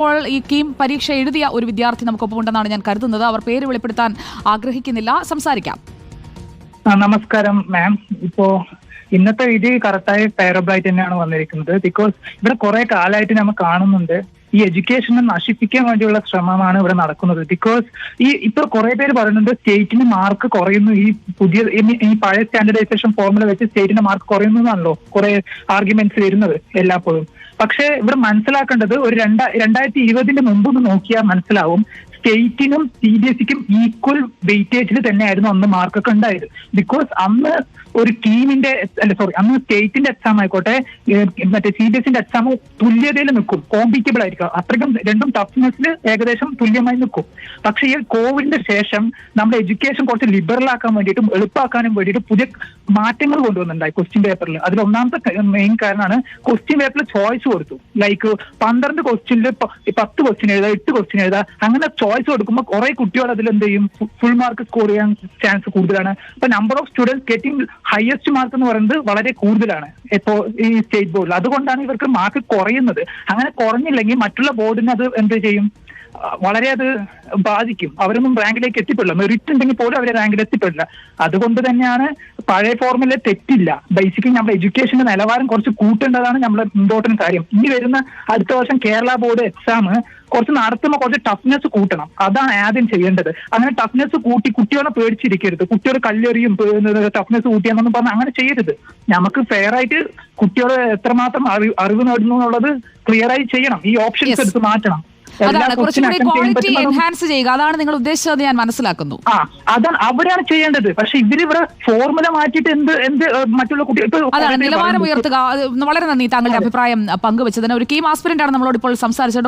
ഇപ്പോൾ ഈ കീം പരീക്ഷ എഴുതിയ ഒരു വിദ്യാർത്ഥി നമുക്കൊപ്പം ഉണ്ടെന്നാണ് ഞാൻ കരുതുന്നത്. അവർ പേര് വെളിപ്പെടുത്താൻ ആഗ്രഹിക്കുന്നില്ല. സംസാരിക്കാം. നമസ്കാരം മാം ഇപ്പോ ഇന്നത്തെ വിധി കറക്റ്റായ പാരബ്ലൈറ്റ് തന്നെയാണ് വന്നിരിക്കുന്നത്. ബിക്കോസ് ഇവിടെ കുറെ കാലമായിട്ട് നമ്മൾ കാണുന്നുണ്ട്. ഈ എഡ്യൂക്കേഷനെ നശിപ്പിക്കാൻ വേണ്ടിയുള്ള ശ്രമമാണ് ഇവിടെ നടക്കുന്നത്. ബിക്കോസ് ഈ ഇപ്പൊ കുറെ പേര് പറയുന്നുണ്ട് സ്റ്റേറ്റിന് മാർക്ക് കുറയുന്നു. ഈ പുതിയ ഈ- പഴയ സ്റ്റാൻഡർഡൈസേഷൻ ഫോർമുല വെച്ച് സ്റ്റേറ്റിന് മാർക്ക് കുറയുന്നു എന്നാണല്ലോ കുറെ ആർഗ്യുമെന്റ്സ് വരുന്നത് എല്ലാപ്പോഴും. പക്ഷേ ഇവിടെ മനസ്സിലാക്കേണ്ടത് ഒരു രണ്ടാ രണ്ടായിരത്തി ഇരുപതിന്റെ മുമ്പ് നോക്കിയാൽ മനസ്സിലാവും സ്റ്റേറ്റിനും സി ബി എസ് സിക്കും ഈക്വൽ വെയിറ്റേജിൽ തന്നെയായിരുന്നു അന്ന് മാർക്കൊക്കെ ഉണ്ടായത്. ബിക്കോസ് അന്ന് ഒരു ടീമിന്റെ അല്ല സോറി അന്ന് സ്റ്റേറ്റിന്റെ എക്സാം ആയിക്കോട്ടെ മറ്റേ സി ബി എസിന്റെ എക്സാം തുല്യതയിൽ നിൽക്കും. കോമ്പിറ്റബിൾ ആയിരിക്കും. അത്രയ്ക്കും രണ്ടും ടഫ്നെസ്സിൽ ഏകദേശം തുല്യമായി നിൽക്കും. പക്ഷേ ഈ കോവിഡിന്റെ ശേഷം നമ്മുടെ എഡ്യൂക്കേഷൻ കുറച്ച് ലിബറൽ ആക്കാൻ വേണ്ടിയിട്ടും എളുപ്പാക്കാനും വേണ്ടിയിട്ട് പുതിയ മാറ്റങ്ങൾ കൊണ്ടുവന്നുണ്ടായി ക്വസ്റ്റ്യൻ പേപ്പറിൽ അതിൽ ഒന്നാമത്തെ മെയിൻ കാരണമാണ് ക്വസ്റ്റ്യൻ പേപ്പറിൽ ചോയ്സ് കൊടുത്തു. ലൈക്ക് പന്ത്രണ്ട് ക്വസ്റ്റ്യനിൽ പത്ത് ക്വസ്റ്റ്യൻ എഴുതാം എട്ട് ക്വസ്റ്റ്യൻ എഴുതാം അങ്ങനെ ചോയ്സ് കൊടുക്കുമ്പോൾ കുറെ കുട്ടികൾ അതിൽ എന്ത് ചെയ്യും? ഫുൾ മാർക്ക് സ്കോർ ചെയ്യാൻ ചാൻസ് കൂടുതലാണ്. അപ്പൊ number of students getting highest mark എന്ന് പറയുന്നത് വളരെ കൂടുതലാണ് ഇപ്പോ ഈ സ്റ്റേറ്റ് ബോർഡിൽ അതുകൊണ്ടാണ് ഇവർക്ക് മാർക്ക് കുറയുന്നത്. അങ്ങനെ കുറഞ്ഞില്ലെങ്കിൽ മറ്റുള്ള ബോർഡിന് അത് എന്ത് ചെയ്യും? വളരെ അത് ബാധിക്കും. അവരൊന്നും റാങ്കിലേക്ക് എത്തിപ്പെടില്ല. മെറിറ്റ് ഉണ്ടെങ്കിൽ പോലും അവരെ റാങ്കിൽ എത്തിപ്പെടില്ല. അതുകൊണ്ട് തന്നെയാണ് പഴയ ഫോർമുല തെറ്റില്ല. ബേസിക്കലി നമ്മുടെ എഡ്യൂക്കേഷന്റെ നിലവാരം കുറച്ച് കൂട്ടേണ്ടതാണ് നമ്മുടെ ഇമ്പോർട്ടന്റ് കാര്യം. ഇനി വരുന്ന അടുത്ത വർഷം കേരള ബോർഡ് എക്സാം കുറച്ച് നടത്തുമ്പോൾ കുറച്ച് ടഫ്നെസ് കൂട്ടണം. അതാണ് ആദ്യം ചെയ്യേണ്ടത്. അങ്ങനെ ടഫ്നെസ് കൂട്ടി കുട്ടികളെ പേടിച്ചിരിക്കരുത്. കുട്ടികൾ കല്ലെറിയും ടഫ്നെസ് കൂട്ടിയെന്നൊന്നും പറഞ്ഞ് അങ്ങനെ ചെയ്യരുത്. നമുക്ക് ഫെയർ ആയിട്ട് കുട്ടികൾ എത്രമാത്രം അറിവ് അറിവ് നേടുന്നു എന്നുള്ളത് ക്ലിയർ ആയി ചെയ്യണം. ഈ ഓപ്ഷൻസ് എടുത്ത് മാറ്റണം. അതാണ് കുറച്ചുകൂടി ക്വാളിറ്റി എൻഹാൻസ് ചെയ്യുക. അതാണ് നിങ്ങൾ ഉദ്ദേശിച്ചത് ഞാൻ മനസ്സിലാക്കുന്നു. ആ അതാണ് അവിടെയാണ് ചെയ്യേണ്ടത്. പക്ഷെ ഇവരിവിടെ ഫോർമുല മാറ്റിട്ട് എന്ത് എന്ത് മറ്റുള്ള കുട്ടികൾ അതാണ് നിലവാരം ഉയർത്തുക. വളരെ നന്ദി താങ്കളുടെ അഭിപ്രായം പങ്കുവെച്ചതിന്. പങ്കുവച്ചതിന് ഒരു കീം ആസ്പിരന്റ് ആണ് നമ്മളോട് ഇപ്പോൾ സംസാരിച്ചത്.